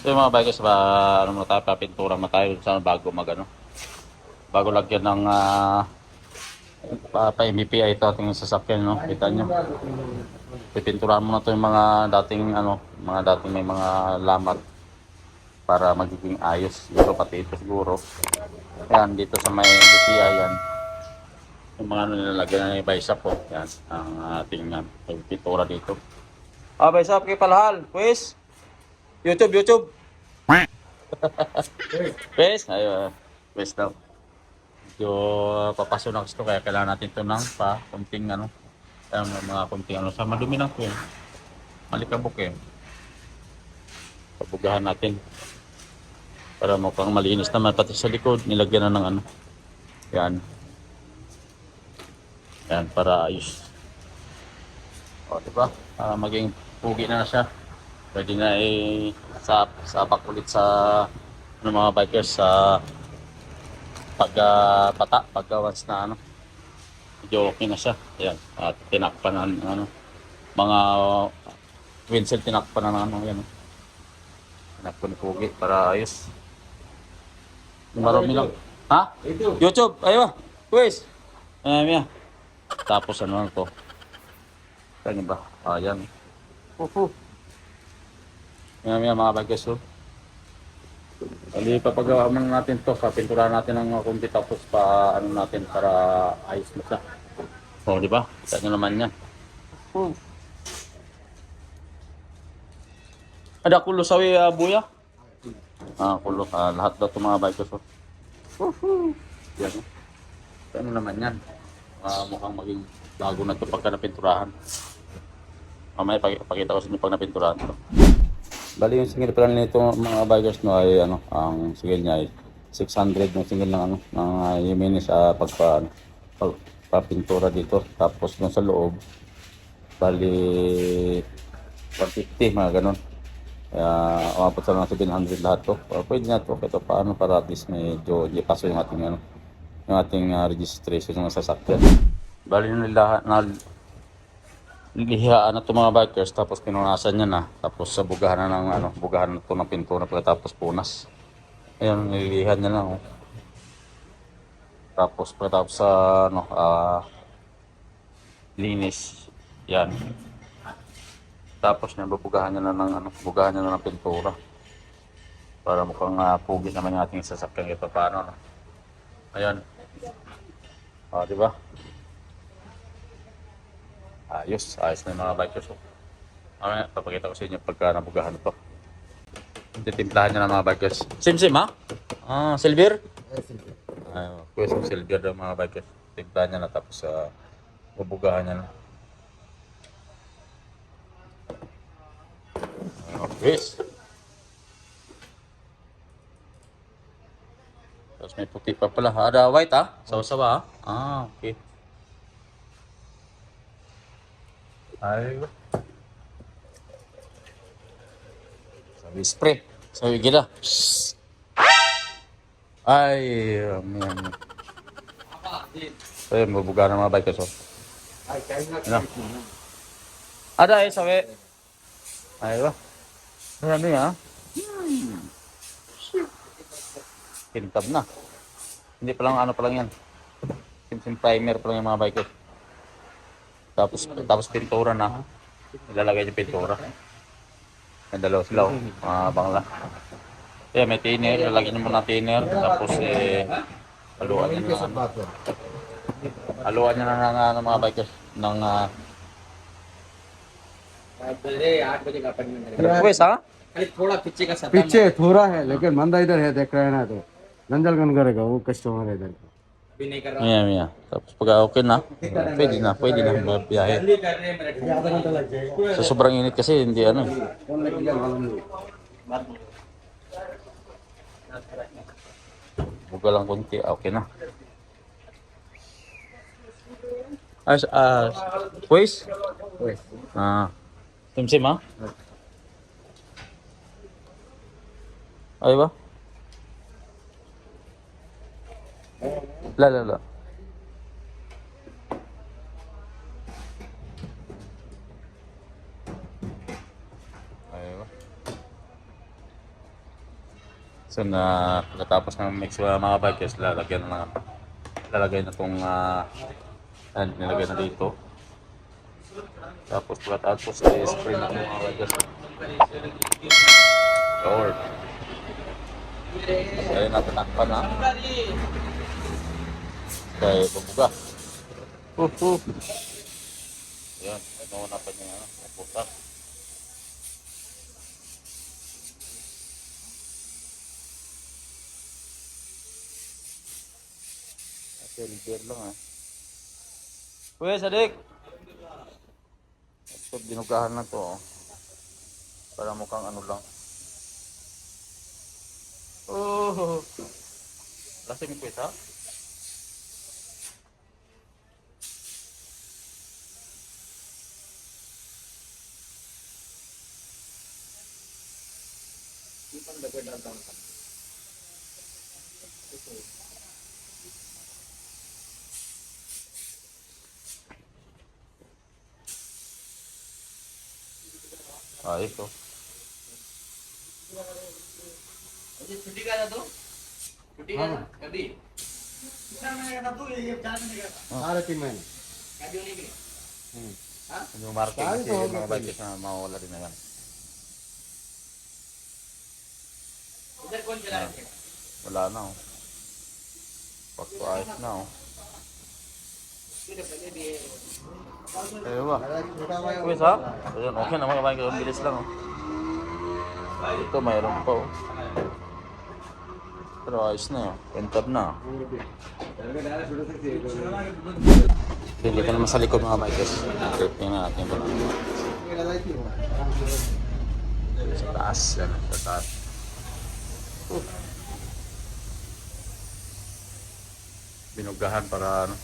So yung mga bikers ba, ano muna tayo, papintura muna tayo sa bago mag ano. Bago lagyan ng ah, pa, pa MBPI ito ating sasakyan, no? Kita nyo. Pipinturahan muna to yung mga dating ano, mga dating may mga lamat para magiging ayos. Siguro pati ito siguro. Yan, dito sa may MBPI yan. Yung mga ano nilalagyan na yung bicep po. Yan, ang ating uh, pintura dito. Ah, bicep kay Palhal. Quiz. YouTube, YouTube. Quiz. Ayun, quiz daw. Medyo papaso na gusto kaya kailangan natin ito ng pa kunting ano. Ang mga kunting ano. Sa madumi lang po eh. Malikabok eh. Pabugahan natin. Para mukhang malinis naman. Pati sa likod, nilagyan na ng ano. Yan. Yan, para ayos. O, di ba? Ah, maging pugi na, na siya. Pwede na i sa sapak ulit sa ano, mga bikers sa pag pata, pag ah, once na ano. Medyo okay na siya. Yan. At tinakpan na ng ano. Mga cell tinakpan na ng ano. Yan. Tinakpan ni Pugi para ayos. Marami lang. Ha? YouTube. Ayo. Quiz. Ayan, yan. Tapos ano to. Kanya ba? Ayan. Uhu. Yan yan mga bagay so. Bali papagawa muna natin to sa pintura natin ng kunti tapos pa ano natin para ayos na siya. Oh, di ba? Kita nyo naman yan. Oh. Ada kulo sawi uh, buya? Ah, kulo. Ah, lahat daw itong mga bike so. Woohoo! Yan. oh. Ano naman yan? Ah, mukhang maging bago na ito pagka napinturahan. Mamaya pakita ko sa inyo pag napinturahan ito. Bali yung singil pala nito mga bikers no ay ano, ang singil niya ay 600 yung singil ng ano, ng uh, Yemeni sa pagpa, ano, pag, papintura dito. Tapos yung sa loob, bali 150 mga ganun. Kaya umabot sa mga 700 lahat to. Pero pwede na to. Ito paano para at least medyo di paso yung ating ano, yung ating ah, registration ng sasakyan. Bali nila na lihaan na mga bikers tapos pinunasan niya na. Tapos sa bugahan na ng ano bugahan na to ng pintura pagkatapos punas. Ayun nililihan niya na oh. tapos pagkatapos sa ano ah linis yan. Tapos niya bubugahan niya na ng ano bugahan niya na ng pintura. Para mukhang uh, pugi naman yung ating sasakyan ito paano no? ayan. Ah di ba Ayos, ayos na yung mga bikers. Oh. Mamaya, papakita ko sa inyo pagka nabugahan ito. Titimplahan niya ng mga bikers. Sim-sim ha? Ah, silver? Ay, oh, quest ng silver ng mga bikers. Timplahan niya na tapos uh, bubugahan niya na. Oh, Chris. Tapos may puti pa pala. Ada white ha? Sawa-sawa ha? Ah, okay. Ay. Sabi spray. Sabi gila. Ay, man. Ay, mabuga na mga bike so. Ano? Ada eh, sabi. Ay, ba? Ano ya? Kintab na. Hindi pa lang ano pa lang yan. Sim-sim primer pa lang yung mga bike tapos tapos pintura na. Ilalagay yung pintura. May dalawa sila oh. Mga bangla. Yeah, may thinner. Lalagyan mo ng thinner. Tapos eh, haluan niya na ano. Haluan niya na ng ano, mga bikers. Ng uh, थोड़ा पीछे का पीछे थोड़ा है लेकिन बंदा इधर है देख रहे हैं ना तो नंजलगन करेगा वो कस्टमर है इधर Maya, maya. Tapos pag okay na, pwede na, pwede na mabiyahe. Sa so, sobrang init kasi, hindi ano. Buga lang konti, okay na. Ah, ah, quiz? Quiz. Ah. Tumsim ha? Ay ba? La la. Ay ba? So na pagkatapos ng mix uh, mga bikers, lalagyan na lalagay na tong uh, and nilagay na dito. Tapos pagkatapos ay spray na itong mga bikers. Lord. Kaya natin takpan na. Kaya bubuga. Uh, uh. Yan, ano na pa niya, ano, putak. Silver lang ah. Kuya, Sadik! Ito, binugahan na to oh. Para mukhang ano lang. Oh! Lasing जाता हूँ आए तो। छुट्टी का था तो? छुट्टी का हाँ। था? कभी कितना महीने का था तू ये चार महीने का था। हाँ। साढ़े तीन महीने। क्या दियो नहीं के हम्म। हाँ? जो मार्केट में तो मोबाइल के साथ माँ वाला दिन का Sir, kung sila Ah, wala na oh. Pagpaayos na oh. Ayun ba? Uy, sa? Ayun, okay naman kabahin ko. Ang bilis lang oh. Ito, mayroon pa oh. Pero ayos na oh. Pentab na oh. Hindi ka naman sa likod mga bikers. Tingnan natin ko lang. Ano. Sa taas, yan. Sa taas. Uh. Binugahan para ano.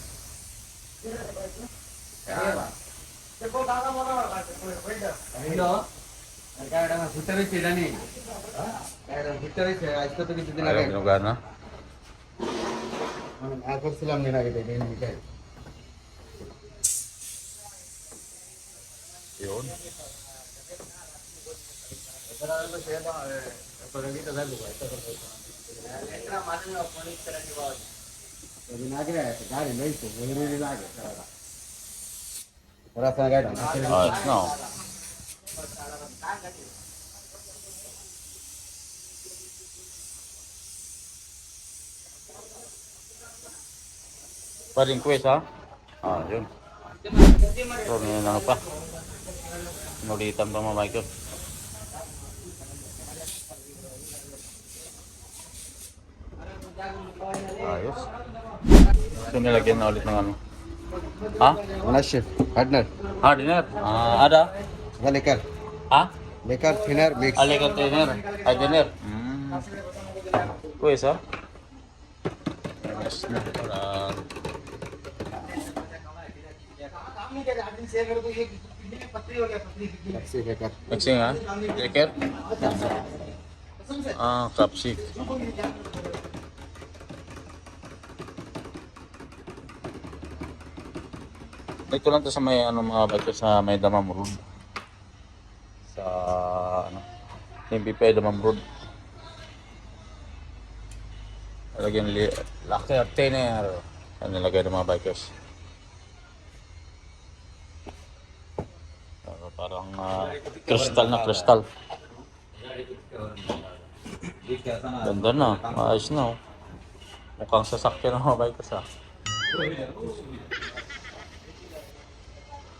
Yan. ভিতরে ছিল নি ভিতরে আজকে তো কিছুদিন আগে Ayaw binugahan na. আর করছিলাম দিন আগে দিন বিকাল Yun. দিন আগে গাড়ি নেই তো বলে Alright, no. Paring quiz ha? Ah, yun. So, may ano pa. Nulitan pa mga Michael. Ah, Ayos. So nilagyan na ulit ng ano? Ha? Ah? Wala chef. Hardener. Hardener? Ah, ah, ada? Wala liquor. Ha? Liquor thinner mix. Ah, liquor thinner. Hardener. Hmm. Kuya sa? Ha? Ah, kapsik. Ito lang to sa may ano mga bato sa may Damam Road. Sa ano, MBP Damam Road. Lagyan li laki tenner. Ano nilagay ng mga bikers. Pero parang ah, crystal na crystal. Ganda na. Maayos na. oh. Mukhang sasakyan ng mga bikers ah.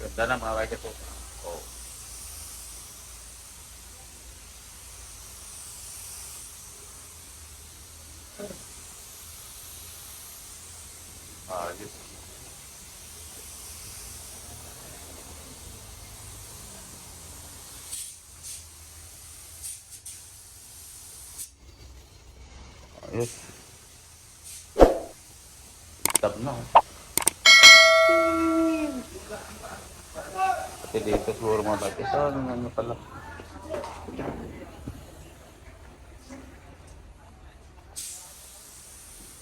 Ganda na mga kaya ito. Oh. Ah, yes. Ah, yes. Tab na oh. Pati dito siguro mga bike. Saan ano pala?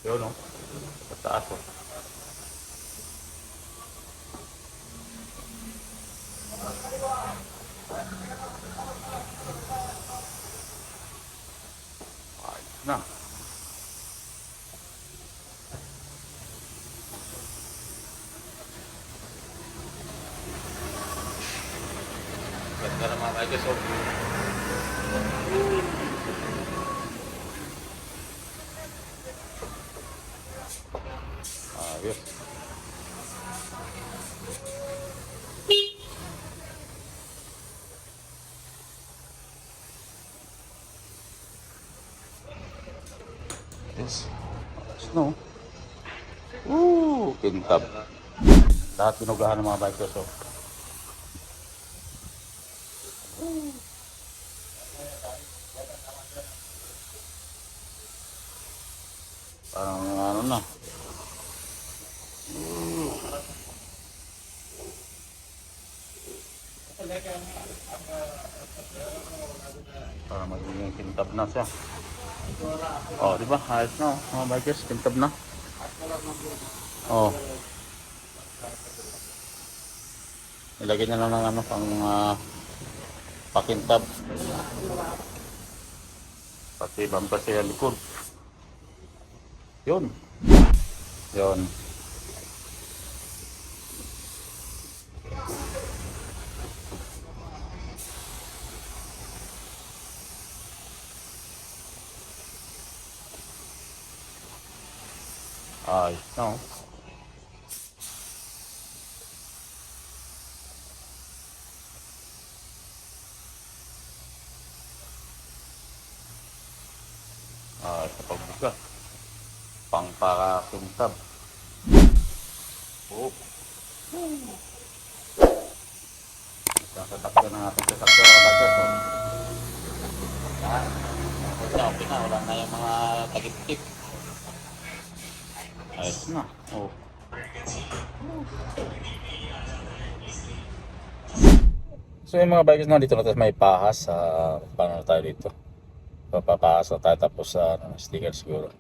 Yun o. Sa taas o. Oh. Ayos. Yes. Ayos no. Woo! Kintab. Lahat pinugahan ng mga bikers. Oh. Parang ano na. Para magiging kintab na siya. Oh, di ba? Ayos na. oh. Mga bikers, kintab na. Oh. Ilagay na lang ng ano pang ah, pakintab. Pati bumper sa likod. Yun. Yun. Ay, no. Ah, sa pagbuka. Pangpakakintab. Oh. Sasakyan na natin sa sakyan mga bagay. So. Yan. Okay na, okay na. Wala na yung mga tagip-tip. Ayos na. Oh. So yung mga bikers na dito na tayo may pahas sa paano na tayo dito. Papapahas na tayo tapos sa ano, sticker siguro.